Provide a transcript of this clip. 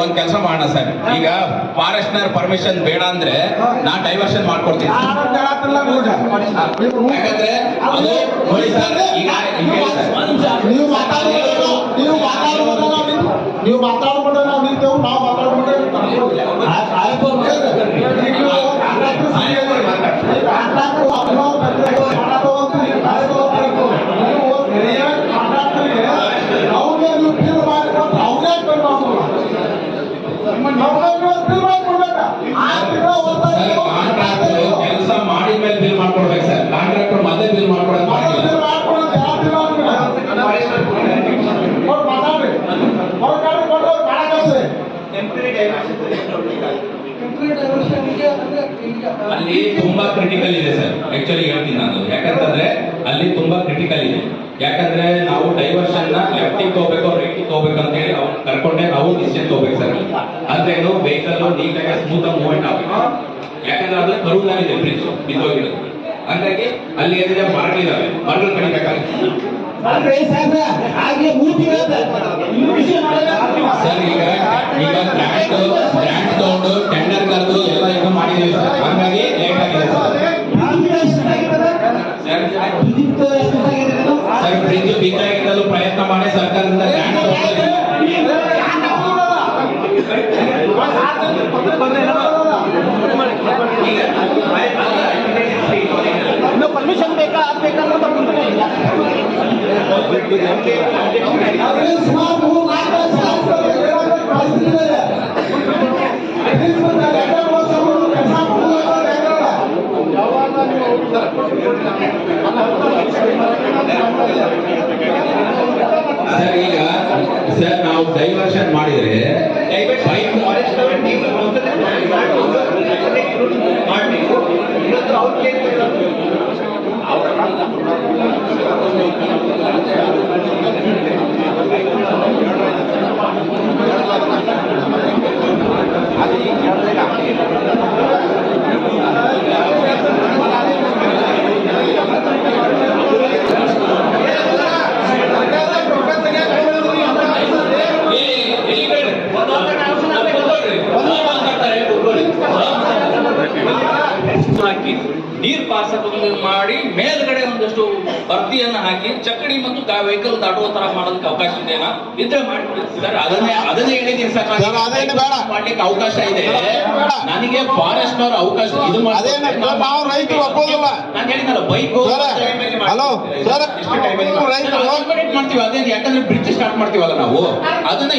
ಒಂದ್ ಕೆಲಸ ಮಾಡೋಣ ಸರ್. ಈಗ ಫಾರೆಸ್ಟ್ನರ್ ಪರ್ಮಿಷನ್ ಬೇಡ ಅಂದ್ರೆ ನಾ ಡೈವರ್ಷನ್ ಮಾಡ್ಕೊಡ್ತೀನಿ. ಯಾಕಂದ್ರೆ ಅದು ನೋಡಿ ಸರ್ ಈಗ. ನೀವು ಮಾತಾಡ್ಬಿಟ್ಟು ನೀವು ಮಾತಾಡ್ಬಿಟ್ಟು ನೀವು ಮಾತಾಡ್ಬಿಟ್ಟು ಅಲ್ಲಿ ತುಂಬಾ ಕ್ರಿಟಿಕಲ್ ಇದೆ ಸರ್. ಆಕ್ಚುಲಿ ಹೇಳ್ತೀನಿ ನಾನು. ಯಾಕಂತಂದ್ರೆ ಅಲ್ಲಿ ತುಂಬಾ ಕ್ರಿಟಿಕಲ್ ಇದೆ. ಯಾಕಂದ್ರೆ ನಾವು ಡೈವರ್ಷನ್ ಲೆಫ್ಟಿಗೆ ಹೋಗ್ಬೇಕು ರೈಟಿಗೆ ಹೋಗ್ಬೇಕು ಅಂತ ಹೇಳಿ ಅವ್ನು ಕರ್ಕೊಂಡೆ ನಾವು ಡಿಸಿಷನ್ ತಗೋಬೇಕು ಸರ್. ಅಂದ್ರೇನು ವೆಹಿಕಲ್ ನೀಟಾಗಿ ಸ್ಮೂತ್ ಆಗಿ ಮೂವ್ಮೆಂಟ್ ಆಗಬೇಕು ಯಾಕಂದ್ರೆ ಅದು ಕರುಗಾಗಿದೆ ಬ್ರಿಡ್ಜ್ ಬಿದ್ದೋಗಿರೋದು. ಹಂಗಾಗಿ ಅಲ್ಲಿ ಏನಿದೆ? ಮರಗಳಿದಾವೆ. ಮರಗಳು ಕಡಿಬೇಕಾಗುತ್ತೆ. ಮಾಡಿದೀವಿ ಸರ್ ಹಂಗಾಗಿ ಲೇಟ್ ಆಗಿದೆ ಸರ್ ಬ್ರಿಡ್ಜ್ ಬಿದ್ದಾಗಿದ್ದಲು ಪ್ರಯತ್ನ ಮಾಡಿ ಸರ್ಕಾರದಿಂದ ಪರ್ಮಿಷನ್ ಬೇಕಾ ಅದ್ ಸರ್ ಈಗ ಸರ್ ನಾವು ಡೈವರ್ಷನ್ ಮಾಡಿದ್ರೆ ನೀರ್ ಪಾರ್ಸಲ್ ಮಾಡಿ ಮೇಲ್ಗಡೆ ಒಂದಷ್ಟು ಬರ್ತಿಯನ್ನ ಹಾಕಿ ಚಕ್ಕಡಿ ಮತ್ತು ವೆಹಿಕಲ್ ದಾಟುವ ತರ ಮಾಡೋದಕ್ಕೆ ಅವಕಾಶ ಇದೆಯಾ ಇದ್ರೆ ಮಾಡಿ ಸರ್. ಅದನ್ನೇ ಅದನ್ನೇ ಸರ್. ಮಾಡ್ಲಿಕ್ಕೆ ಅವಕಾಶ ಇದೆ. ನನಗೆ ಫಾರೆಸ್ಟ್ ಅವ್ರ ಅವಕಾಶ ಇದು. ನಾನು ಬೈಕು ರೈತರು ಮಾಡ್ತೀವಿ. ಅದೇ ಯಾಕಂದ್ರೆ ಬ್ರಿಡ್ಜ್ ಸ್ಟಾರ್ಟ್ ಮಾಡ್ತೀವಲ್ಲ ನಾವು. ಅದನ್ನ